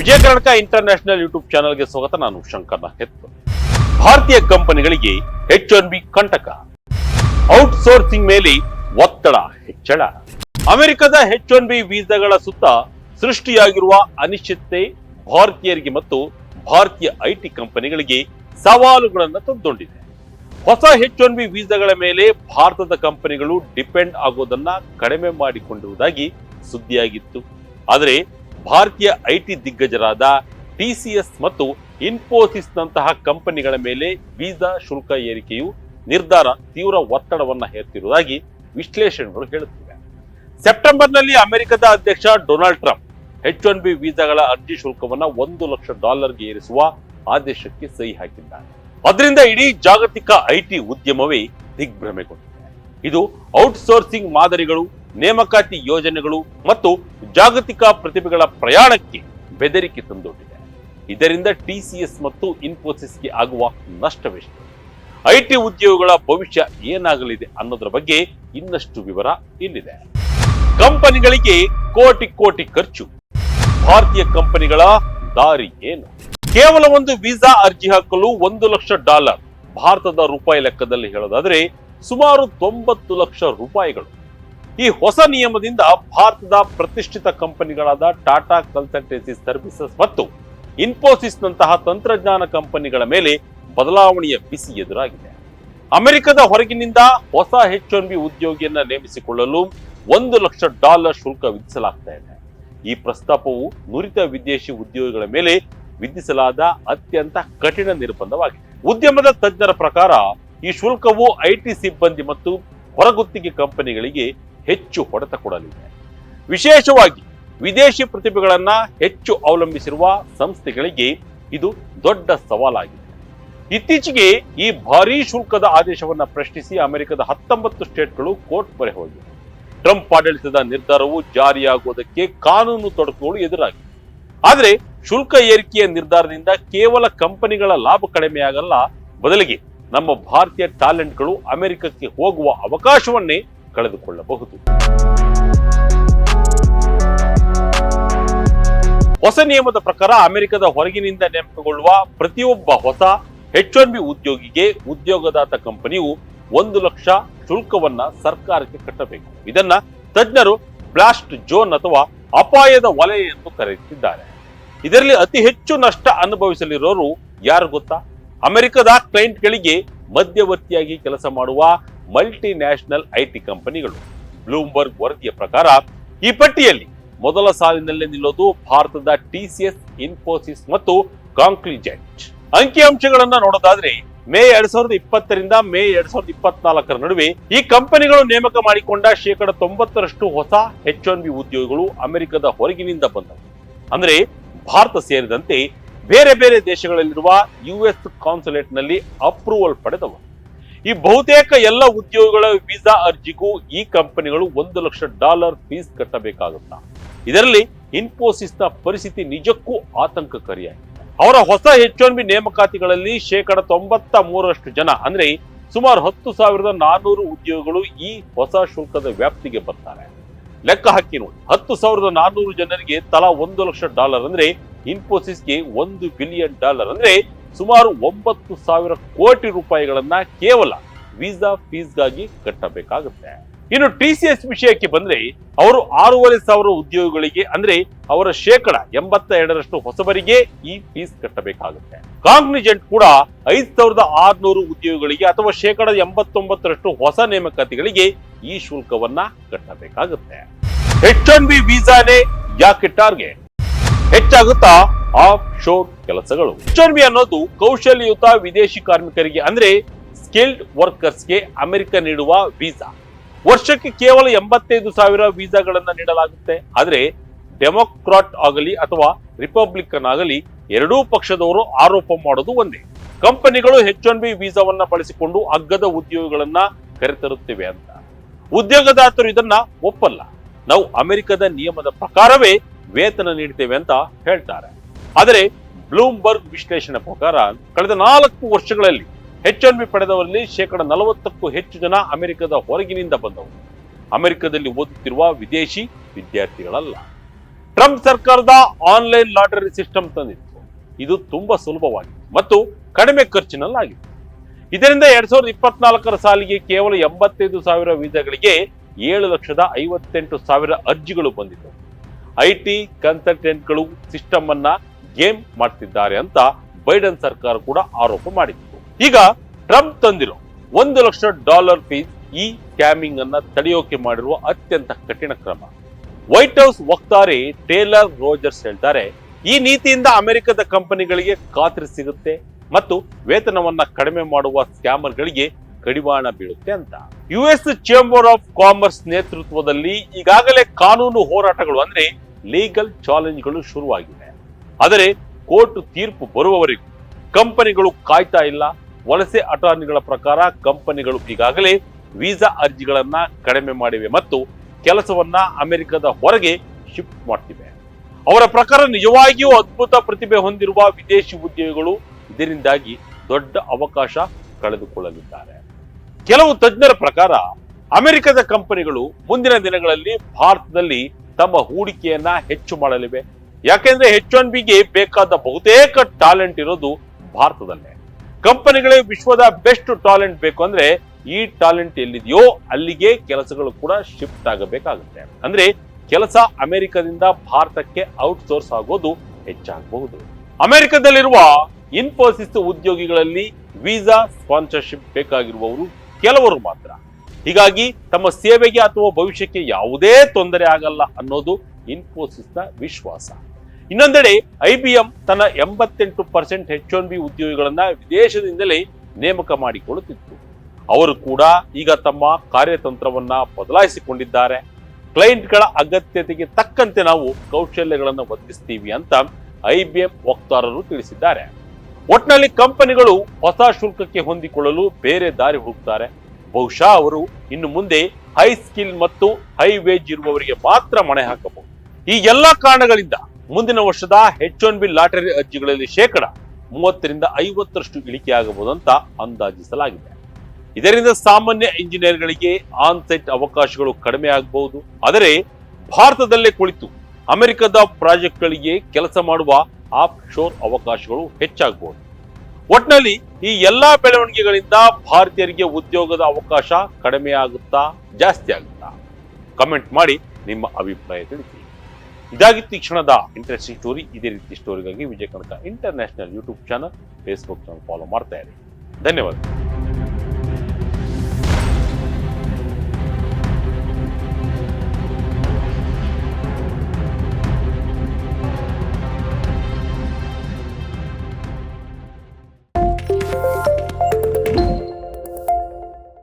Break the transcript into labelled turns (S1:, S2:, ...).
S1: Vijaya Karnataka international YouTube ಚಾನೆಲ್ಗೆ ಸ್ವಾಗತ. ನಾನು ಶಂಕರ್ ಹೆತ್ತು ಭಾರತೀಯ ಕಂಪನಿಗಳಿಗೆ ಎಚ್ ಒನ್ ಬಿ ಕಂಟಕ. ಔಟ್ಸೋರ್ಸಿಂಗ್ ಮೇಲೆ ಒತ್ತಡ ಹೆಚ್ಚಳ. ಅಮೆರಿಕದ ಎಚ್ ಒನ್ ಬಿ ವೀಸಾಗಳ ಸುತ್ತ ಸೃಷ್ಟಿಯಾಗಿರುವ ಅನಿಶ್ಚಿತತೆ ಭಾರತೀಯರಿಗೆ ಮತ್ತು ಭಾರತೀಯ ಐಟಿ ಕಂಪನಿಗಳಿಗೆ ಸವಾಲುಗಳನ್ನು ತಂದೊಂಡಿದೆ. ಹೊಸ ಎಚ್ ಒನ್ ಬಿ ವೀಸಾಗಳ ಮೇಲೆ ಭಾರತದ ಕಂಪನಿಗಳು ಡಿಪೆಂಡ್ ಆಗೋದನ್ನ ಕಡಿಮೆ ಮಾಡಿಕೊಂಡಿರುವುದಾಗಿ ಸುದ್ದಿಯಾಗಿತ್ತು. ಆದರೆ ಭಾರತೀಯ ಐಟಿ ದಿಗ್ಗಜರಾದ ಟಿಸಿಎಸ್ ಮತ್ತು ಇನ್ಫೋಸಿಸ್ನಂತಹ ಕಂಪನಿಗಳ ಮೇಲೆ ವೀಸಾ ಶುಲ್ಕ ಏರಿಕೆಯು ನಿರ್ಧಾರ ತೀವ್ರ ಒತ್ತಡವನ್ನು ಹೇರ್ತಿರುವುದಾಗಿ ವಿಶ್ಲೇಷಣೆಗಳು ಹೇಳುತ್ತಿವೆ. ಸೆಪ್ಟೆಂಬರ್ನಲ್ಲಿ ಅಮೆರಿಕದ ಅಧ್ಯಕ್ಷ Donald Trump H one B ವೀಸಾಗಳ ಅರ್ಜಿ ಶುಲ್ಕವನ್ನು ಒಂದು ಲಕ್ಷ ಡಾಲರ್ಗೆ ಏರಿಸುವ ಆದೇಶಕ್ಕೆ ಸಹಿ ಹಾಕಿದ್ದಾರೆ. ಅದರಿಂದ ಇಡೀ ಜಾಗತಿಕ ಐಟಿ ಉದ್ಯಮವೇ ದಿಗ್ಭ್ರಮೆಗೊಂಡಿದೆ. ಇದು ಔಟ್ಸೋರ್ಸಿಂಗ್ ಮಾದರಿಗಳು ನೇಮಕಾತಿ ಯೋಜನೆಗಳು ಮತ್ತು ಜಾಗತಿಕ ಪ್ರತಿಭೆಗಳ ಪ್ರಯಾಣಕ್ಕೆ ಬೆದರಿಕೆ ತಂದೊಡ್ಡಿದೆ. ಇದರಿಂದ ಟಿಸಿಎಸ್ ಮತ್ತು ಇನ್ಫೋಸಿಸ್ಗೆ ಆಗುವ ನಷ್ಟವೆಷ್ಟು ಐಟಿ ಉದ್ಯೋಗಗಳ ಭವಿಷ್ಯ ಏನಾಗಲಿದೆ ಅನ್ನೋದರ ಬಗ್ಗೆ ಇನ್ನಷ್ಟು ವಿವರ ಇಲ್ಲಿದೆ. ಕಂಪನಿಗಳಿಗೆ ಕೋಟಿ ಕೋಟಿ ಖರ್ಚು. ಭಾರತೀಯ ಕಂಪನಿಗಳ ದಾರಿ ಏನು? ಕೇವಲ ಒಂದು ವೀಸಾ ಅರ್ಜಿ ಹಾಕಲು ಒಂದು ಲಕ್ಷ ಡಾಲರ್. ಭಾರತದ ರೂಪಾಯಿ ಲೆಕ್ಕದಲ್ಲಿ ಹೇಳೋದಾದ್ರೆ ಸುಮಾರು ತೊಂಬತ್ತು ಲಕ್ಷ ರೂಪಾಯಿಗಳು. ಈ ಹೊಸ ನಿಯಮದಿಂದ ಭಾರತದ ಪ್ರತಿಷ್ಠಿತ ಕಂಪನಿಗಳಾದ ಟಾಟಾ ಕನ್ಸಲ್ಟೆನ್ಸಿ ಸರ್ವಿಸಸ್ ಮತ್ತು ಇನ್ಫೋಸಿಸ್ನಂತಹ ತಂತ್ರಜ್ಞಾನ ಕಂಪನಿಗಳ ಮೇಲೆ ಬದಲಾವಣೆಯ ಬಿಸಿ ಎದುರಾಗಿದೆ. ಅಮೆರಿಕದ ಹೊರಗಿನಿಂದ ಹೊಸ ಎಚ್ ಒನ್ ಬಿ ಉದ್ಯೋಗಿಯನ್ನ ನೇಮಿಸಿಕೊಳ್ಳಲು ಒಂದು ಲಕ್ಷ ಡಾಲರ್ ಶುಲ್ಕ ವಿಧಿಸಲಾಗ್ತಾ ಇದೆ. ಈ ಪ್ರಸ್ತಾಪವು ನುರಿತ ವಿದೇಶಿ ಉದ್ಯೋಗಿಗಳ ಮೇಲೆ ವಿಧಿಸಲಾದ ಅತ್ಯಂತ ಕಠಿಣ ನಿರ್ಬಂಧವಾಗಿದೆ. ಉದ್ಯಮದ ತಜ್ಞರ ಪ್ರಕಾರ ಈ ಶುಲ್ಕವು ಐಟಿ ಸಿಬ್ಬಂದಿ ಮತ್ತು ಹೊರಗುತ್ತಿಗೆ ಕಂಪನಿಗಳಿಗೆ ಹೆಚ್ಚು ಹೊಡೆತ ಕೊಡಲಿದೆ. ವಿಶೇಷವಾಗಿ ವಿದೇಶಿ ಪ್ರತಿಭೆಗಳನ್ನ ಹೆಚ್ಚು ಅವಲಂಬಿಸಿರುವ ಸಂಸ್ಥೆಗಳಿಗೆ ಇದು ದೊಡ್ಡ ಸವಾಲಾಗಿದೆ. ಇತ್ತೀಚೆಗೆ ಈ ಭಾರೀ ಶುಲ್ಕದ ಆದೇಶವನ್ನು ಪ್ರಶ್ನಿಸಿ ಅಮೆರಿಕದ ಹತ್ತೊಂಬತ್ತು ಸ್ಟೇಟ್ಗಳು ಕೋರ್ಟ್ ಮೊರೆ ಹೋಗಿವೆ. ಟ್ರಂಪ್ ಆಡಳಿತದ ನಿರ್ಧಾರವು ಜಾರಿಯಾಗುವುದಕ್ಕೆ ಕಾನೂನು ತೊಡಕುಗಳು ಎದುರಾಗಿವೆ. ಆದರೆ ಶುಲ್ಕ ಏರಿಕೆಯ ನಿರ್ಧಾರದಿಂದ ಕೇವಲ ಕಂಪನಿಗಳ ಲಾಭ ಕಡಿಮೆಯಾಗಲ್ಲ, ಬದಲಿಗೆ ನಮ್ಮ ಭಾರತೀಯ ಟ್ಯಾಲೆಂಟ್ಗಳು ಅಮೆರಿಕಕ್ಕೆ ಹೋಗುವ ಅವಕಾಶವನ್ನೇ ಕಳೆದುಕೊಳ್ಳಬಹುದು. ಹೊಸ ನಿಯಮದ ಪ್ರಕಾರ ಅಮೆರಿಕದ ಹೊರಗಿನಿಂದ ನೇಮಕಗೊಳ್ಳುವ ಪ್ರತಿಯೊಬ್ಬ ಹೊಸ ಎಚ್ ಒನ್ ಬಿ ಉದ್ಯೋಗಿಗೆ ಉದ್ಯೋಗದಾತ ಕಂಪನಿಯು ಒಂದು ಲಕ್ಷ ಶುಲ್ಕವನ್ನ ಸರ್ಕಾರಕ್ಕೆ ಕಟ್ಟಬೇಕು. ಇದನ್ನ ತಜ್ಞರು ಬ್ಲಾಸ್ಟ್ ಜೋನ್ ಅಥವಾ ಅಪಾಯದ ವಲಯ ಎಂದು ಕರೆಯುತ್ತಿದ್ದಾರೆ. ಇದರಲ್ಲಿ ಅತಿ ಹೆಚ್ಚು ನಷ್ಟ ಅನುಭವಿಸಲಿರೋರು ಯಾರು ಗೊತ್ತಾ? ಅಮೆರಿಕದ ಕ್ಲೈಂಟ್ಗಳಿಗೆ ಮಧ್ಯವರ್ತಿಯಾಗಿ ಕೆಲಸ ಮಾಡುವ ಮಲ್ಟಿ ನ್ಯಾಷನಲ್ ಐಟಿ ಕಂಪನಿಗಳು. ಬ್ಲೂಮ್ಬರ್ಗ್ ವರದಿಯ ಪ್ರಕಾರ, ಈ ಪಟ್ಟಿಯಲ್ಲಿ ಮೊದಲ ಸಾಲಿನಲ್ಲೇ ನಿಲ್ಲೋದು ಭಾರತದ ಟಿಸಿಎಸ್ ಇನ್ಫೋಸಿಸ್ ಮತ್ತು ಕಾಂಕ್ಲಿಜೆಂಟ್ ಅಂಕಿಅಂಶಗಳನ್ನ ನೋಡೋದಾದ್ರೆ, ಮೇ ಎರಡ್ ಸಾವಿರದ ಇಪ್ಪತ್ತರಿಂದ ಮೇ ಎರಡ್ ಸಾವಿರದ ಇಪ್ಪತ್ನಾಲ್ಕರ ನಡುವೆ ಈ ಕಂಪನಿಗಳು ನೇಮಕ ಮಾಡಿಕೊಂಡ ಶೇಕಡ ತೊಂಬತ್ತರಷ್ಟು ಹೊಸ ಎಚ್ ಒನ್ ಬಿ ಉದ್ಯೋಗಿಗಳು ಅಮೆರಿಕದ ಹೊರಗಿನಿಂದ ಬಂದವು. ಅಂದ್ರೆ ಭಾರತ ಸೇರಿದಂತೆ ಬೇರೆ ಬೇರೆ ದೇಶಗಳಲ್ಲಿರುವ ಯುಎಸ್ ಕಾನ್ಸುಲೇಟ್ನಲ್ಲಿ ಅಪ್ರೂವಲ್ ಪಡೆದವು ಈ ಬಹುತೇಕ ಎಲ್ಲ ಉದ್ಯೋಗಗಳ ವೀಸಾ ಅರ್ಜಿಗೂ ಈ ಕಂಪನಿಗಳು ಒಂದು ಲಕ್ಷ ಡಾಲರ್ ಫೀಸ್ ಕಟ್ಟಬೇಕಾಗುತ್ತಾ? ಇದರಲ್ಲಿ ಇನ್ಫೋಸಿಸ್ನ ಪರಿಸ್ಥಿತಿ ನಿಜಕ್ಕೂ ಆತಂಕಕಾರಿಯಾಗಿದೆ. ಅವರ ಹೊಸ ಎಚ್ ಒನ್ ಬಿ ನೇಮಕಾತಿಗಳಲ್ಲಿ ಶೇಕಡ ತೊಂಬತ್ತ ಮೂರರಷ್ಟು ಜನ, ಅಂದ್ರೆ ಸುಮಾರು ಹತ್ತು ಸಾವಿರದ ನಾನ್ನೂರು ಉದ್ಯೋಗಗಳು ಈ ಹೊಸ ಶುಲ್ಕದ ವ್ಯಾಪ್ತಿಗೆ ಬರ್ತಾರೆ. ಲೆಕ್ಕ ಹಾಕಿ ನೋಡಿ, ಹತ್ತು ಸಾವಿರದ ನಾನ್ನೂರು ಜನರಿಗೆ ತಲಾ ಒಂದು ಲಕ್ಷ ಡಾಲರ್ ಅಂದ್ರೆ ಇನ್ಫೋಸಿಸ್ಗೆ ಒಂದು ಬಿಲಿಯನ್ ಡಾಲರ್ ಅಂದ್ರೆ ಸುಮಾರು ಒಂಬತ್ತು ಸಾವಿರ ಕೋಟಿ ರೂಪಾಯಿಗಳನ್ನ ಕೇವಲ ವೀಸಾ ಫೀಸ್ಗಾಗಿ ಕಟ್ಟಬೇಕಾಗುತ್ತೆ. ಇನ್ನು ಟಿಸಿಎಸ್ ವಿಷಯಕ್ಕೆ ಬಂದ್ರೆ ಅವರು ಆರೂವರೆ ಸಾವಿರ ಉದ್ಯೋಗಿಗಳಿಗೆ ಅಂದ್ರೆ ಅವರ ಶೇಕಡ ಎಂಬತ್ತ ಎರಡರಷ್ಟು ಹೊಸಬರಿಗೆ ಈ ಫೀಸ್ ಕಟ್ಟಬೇಕಾಗುತ್ತೆ. ಕಾಂಗ್ನಿಜೆಂಟ್ ಕೂಡ ಐದ್ ಸಾವಿರದ ಆರ್ನೂರು ಉದ್ಯೋಗಿಗಳಿಗೆ ಅಥವಾ ಶೇಕಡ ಎಂಬತ್ತೊಂಬತ್ತರಷ್ಟು ಹೊಸ ನೇಮಕಾತಿಗಳಿಗೆ ಈ ಶುಲ್ಕವನ್ನ ಕಟ್ಟಬೇಕಾಗುತ್ತೆ. ಎಚ್ ಒನ್ ಬಿ ವೀಸಾನೇ ಯಾಕೆ ಟಾರ್ಗೆಟ್? ಹೆಚ್ಚಾಗುತ್ತಾ ಆಫ್ ಶೋರ್ ಕೆಲಸಗಳು. ಚರ್ಮಿ ಅನ್ನೋದು ಕೌಶಲ್ಯಯುತ ವಿದೇಶಿ ಕಾರ್ಮಿಕರಿಗೆ ಅಂದ್ರೆ ಸ್ಕಿಲ್ಡ್ ವರ್ಕರ್ಸ್ಗೆ ಅಮೆರಿಕ ನೀಡುವ ವೀಸಾ ವರ್ಷಕ್ಕೆ ಕೇವಲ ಎಂಬತ್ತೈದು ಸಾವಿರ ವೀಸಾಗಳನ್ನ ನೀಡಲಾಗುತ್ತೆ. ಆದ್ರೆ ಡೆಮೊಕ್ರಾಟ್ ಆಗಲಿ ಅಥವಾ ರಿಪಬ್ಲಿಕನ್ ಆಗಲಿ ಎರಡೂ ಪಕ್ಷದವರು ಆರೋಪ ಮಾಡೋದು ಒಂದೇ. ಕಂಪನಿಗಳು ಎಚ್ ಒನ್ ಬಿ ವೀಸಾವನ್ನ ಬಳಸಿಕೊಂಡು ಅಗ್ಗದ ಉದ್ಯೋಗಗಳನ್ನ ಕರೆತರುತ್ತಿವೆ ಅಂತ. ಉದ್ಯೋಗದಾತರು ಇದನ್ನ ಒಪ್ಪಲ್ಲ. ನಾವು ಅಮೆರಿಕದ ನಿಯಮದ ಪ್ರಕಾರವೇ ವೇತನ ನೀಡ್ತೇವೆ ಅಂತ ಹೇಳ್ತಾರೆ. ಆದರೆ ಬ್ಲೂಮ್ಬರ್ಗ್ ವಿಶ್ಲೇಷಣೆ ಪ್ರಕಾರ ಕಳೆದ ನಾಲ್ಕು ವರ್ಷಗಳಲ್ಲಿ ಎಚ್ ಎನ್ ಬಿ ಪಡೆದವರಲ್ಲಿ ಶೇಕಡ ನಲವತ್ತಕ್ಕೂ ಹೆಚ್ಚು ಜನ ಅಮೆರಿಕದ ಹೊರಗಿನಿಂದ ಬಂದವರು. ಅಮೆರಿಕದಲ್ಲಿ ಓದುತ್ತಿರುವ ವಿದೇಶಿ ವಿದ್ಯಾರ್ಥಿಗಳಲ್ಲ. ಟ್ರಂಪ್ ಸರ್ಕಾರದ ಆನ್ಲೈನ್ ಲಾಟರಿ ಸಿಸ್ಟಮ್ ತಂದಿತ್ತು. ಇದು ತುಂಬಾ ಸುಲಭವಾಗಿದೆ ಮತ್ತು ಕಡಿಮೆ ಖರ್ಚಿನಲ್ಲಾಗಿತ್ತು ಇದರಿಂದ ಎರಡ್ ಸಾವಿರದ ಇಪ್ಪತ್ನಾಲ್ಕರ ಸಾಲಿಗೆ ಕೇವಲ ಎಂಬತ್ತೈದು ಸಾವಿರ ವೀಸಾಗಳಿಗೆ ಏಳು ಲಕ್ಷದ ಐವತ್ತೆಂಟು ಸಾವಿರ ಅರ್ಜಿಗಳು ಬಂದಿದ್ದವು. ಐ ಟಿ ಕನ್ಸಲ್ಟೆಂಟ್ಗಳು ಸಿಸ್ಟಮ್ ಅನ್ನ ಗೇಮ್ ಮಾಡ್ತಿದ್ದಾರೆ ಅಂತ ಬೈಡನ್ ಸರ್ಕಾರ ಕೂಡ ಆರೋಪ ಮಾಡಿತ್ತು. ಈಗ ಟ್ರಂಪ್ ತಂದಿರೋ ಒಂದು ಲಕ್ಷ ಡಾಲರ್ ಫೀಸ್ ಈ ಸ್ಕ್ಯಾಮಿಂಗ್ ಅನ್ನ ತಡೆಯೋಕೆ ಮಾಡಿರುವ ಅತ್ಯಂತ ಕಠಿಣ ಕ್ರಮ. ವೈಟ್ ಹೌಸ್ ವಕ್ತಾರೆ ಟೇಲರ್ ರೋಜರ್ಸ್ ಹೇಳ್ತಾರೆ, ಈ ನೀತಿಯಿಂದ ಅಮೆರಿಕದ ಕಂಪನಿಗಳಿಗೆ ಖಾತ್ರಿ ಸಿಗುತ್ತೆ ಮತ್ತು ವೇತನವನ್ನ ಕಡಿಮೆ ಮಾಡುವ ಸ್ಕ್ಯಾಮರ್ಗಳಿಗೆ ಕಡಿವಾಣ ಬೀಳುತ್ತೆ ಅಂತ. U S chamber of commerce ನೇತೃತ್ವದಲ್ಲಿ ಈಗಾಗಲೇ ಕಾನೂನು ಹೋರಾಟಗಳು ಅಂದ್ರೆ ಲೀಗಲ್ ಚಾಲೆಂಜ್ಗಳು ಶುರುವಾಗಿವೆ. ಆದರೆ ಕೋರ್ಟ್ ತೀರ್ಪು ಬರುವವರೆಗೂ ಕಂಪನಿಗಳು ಕಾಯ್ತಾ ಇಲ್ಲ. ವಲಸೆ ಅಟಾರ್ನಿಗಳ ಪ್ರಕಾರ ಕಂಪನಿಗಳು ಈಗಾಗಲೇ ವೀಸಾ ಅರ್ಜಿಗಳನ್ನ ಕಡಿಮೆ ಮಾಡಿವೆ ಮತ್ತು ಕೆಲಸವನ್ನ ಅಮೆರಿಕದ ಹೊರಗೆ ಶಿಫ್ಟ್ ಮಾಡ್ತಿವೆ. ಅವರ ಪ್ರಕಾರ ನಿಜವಾಗಿಯೂ ಅದ್ಭುತ ಪ್ರತಿಭೆ ಹೊಂದಿರುವ ವಿದೇಶಿ ಉದ್ಯೋಗಿಗಳು ಇದರಿಂದಾಗಿ ದೊಡ್ಡ ಅವಕಾಶ ಕಳೆದುಕೊಳ್ಳಲಿದ್ದಾರೆ. ಕೆಲವು ತಜ್ಞರ ಪ್ರಕಾರ, ಅಮೆರಿಕದ ಕಂಪನಿಗಳು ಮುಂದಿನ ದಿನಗಳಲ್ಲಿ ಭಾರತದಲ್ಲಿ ತಮ್ಮ ಹೂಡಿಕೆಯನ್ನ ಹೆಚ್ಚು ಮಾಡಲಿವೆ. ಯಾಕೆಂದ್ರೆ ಹೆಚ್ ಒನ್ ಬಿಗೆ ಬೇಕಾದ ಬಹುತೇಕ ಟ್ಯಾಲೆಂಟ್ ಇರೋದು ಭಾರತದಲ್ಲೇ. ಕಂಪನಿಗಳೇ ವಿಶ್ವದ ಬೆಸ್ಟ್ ಟ್ಯಾಲೆಂಟ್ ಬೇಕು ಅಂದ್ರೆ, ಈ ಟ್ಯಾಲೆಂಟ್ ಎಲ್ಲಿದೆಯೋ ಅಲ್ಲಿಗೆ ಕೆಲಸಗಳು ಕೂಡ ಶಿಫ್ಟ್ ಆಗಬೇಕಾಗುತ್ತೆ. ಅಂದ್ರೆ ಕೆಲಸ ಅಮೆರಿಕದಿಂದ ಭಾರತಕ್ಕೆ ಔಟ್ಸೋರ್ಸ್ ಆಗೋದು ಹೆಚ್ಚಾಗಬಹುದು. ಅಮೆರಿಕದಲ್ಲಿರುವ ಇನ್ಫೋಸಿಸ್ ಉದ್ಯೋಗಿಗಳಲ್ಲಿ ವೀಸಾ ಸ್ಪಾನ್ಸರ್ಶಿಪ್ ಬೇಕಾಗಿರುವವರು ಕೆಲವರು ಮಾತ್ರ. ಹೀಗಾಗಿ ತಮ್ಮ ಸೇವೆಗೆ ಅಥವಾ ಭವಿಷ್ಯಕ್ಕೆ ಯಾವುದೇ ತೊಂದರೆ ಆಗಲ್ಲ ಅನ್ನೋದು ಇನ್ಫೋಸಿಸ್ನ ವಿಶ್ವಾಸ. ಇನ್ನೊಂದೆಡೆ ಐಬಿಎಂ ತನ್ನ ಎಂಬತ್ತೆಂಟು ಪರ್ಸೆಂಟ್ ಹೆಚ್ ಒನ್ ಬಿ ಉದ್ಯೋಗಿಗಳನ್ನ ವಿದೇಶದಿಂದಲೇ ನೇಮಕ ಮಾಡಿಕೊಳ್ಳುತ್ತಿತ್ತು. ಅವರು ಕೂಡ ಈಗ ತಮ್ಮ ಕಾರ್ಯತಂತ್ರವನ್ನ ಬದಲಾಯಿಸಿಕೊಂಡಿದ್ದಾರೆ. ಕ್ಲೈಂಟ್ಗಳ ಅಗತ್ಯತೆಗೆ ತಕ್ಕಂತೆ ನಾವು ಕೌಶಲ್ಯಗಳನ್ನು ಒದಗಿಸ್ತೀವಿ ಅಂತ ಐಬಿಎಂ ವಕ್ತಾರರು ತಿಳಿಸಿದ್ದಾರೆ. ಒಟ್ನಲ್ಲಿ ಕಂಪನಿಗಳು ಹೊಸ ಶುಲ್ಕಕ್ಕೆ ಹೊಂದಿಕೊಳ್ಳಲು ಬೇರೆ ದಾರಿ ಹೋಗ್ತಾರೆ ಬಹುಶಃ ಅವರು ಇನ್ನು ಮುಂದೆ ಹೈ ಸ್ಕಿಲ್ ಮತ್ತು ಹೈ ವೇಜ್ ಇರುವವರಿಗೆ ಮಾತ್ರ ಮಣೆ ಹಾಕಬಹುದು. ಈ ಎಲ್ಲಾ ಕಾರಣಗಳಿಂದ ಮುಂದಿನ ವರ್ಷದ ಹೆಚ್ ಒನ್ ಬಿ ಲಾಟರಿ ಅರ್ಜಿಗಳಲ್ಲಿ ಶೇಕಡ ಮೂವತ್ತರಿಂದ ಐವತ್ತರಷ್ಟು ಇಳಿಕೆ ಆಗಬಹುದು ಅಂತ ಅಂದಾಜಿಸಲಾಗಿದೆ. ಇದರಿಂದ ಸಾಮಾನ್ಯ ಇಂಜಿನಿಯರ್ಗಳಿಗೆ ಆನ್ ಸೈಟ್ ಅವಕಾಶಗಳು ಕಡಿಮೆ ಆಗಬಹುದು. ಆದರೆ ಭಾರತದಲ್ಲೇ ಕುಳಿತು ಅಮೆರಿಕದ ಪ್ರಾಜೆಕ್ಟ್ಗಳಿಗೆ ಕೆಲಸ ಮಾಡುವ ಆಫ್ ಶೋರ್ ಅವಕಾಶಗಳು ಹೆಚ್ಚಾಗಬಹುದು ಒಟ್ನಲ್ಲಿ ಈ ಎಲ್ಲಾ ಬೆಳವಣಿಗೆಗಳಿಂದ ಭಾರತೀಯರಿಗೆ ಉದ್ಯೋಗದ ಅವಕಾಶ ಕಡಿಮೆ ಆಗುತ್ತಾ, ಜಾಸ್ತಿ ಆಗುತ್ತಾ? ಕಮೆಂಟ್ ಮಾಡಿ ನಿಮ್ಮ ಅಭಿಪ್ರಾಯ ತಿಳಿಸಿ. ಇದಾಗಿತ್ತು ಈ ಕ್ಷಣದ ಇಂಟ್ರೆಸ್ಟಿಂಗ್ ಸ್ಟೋರಿ ಇದೇ ರೀತಿ ಸ್ಟೋರಿಗಾಗಿ Vijaya Kanaka international YouTube channel Facebook channel follow ಮಾಡ್ತಾ ಇರಿ. ಧನ್ಯವಾದ.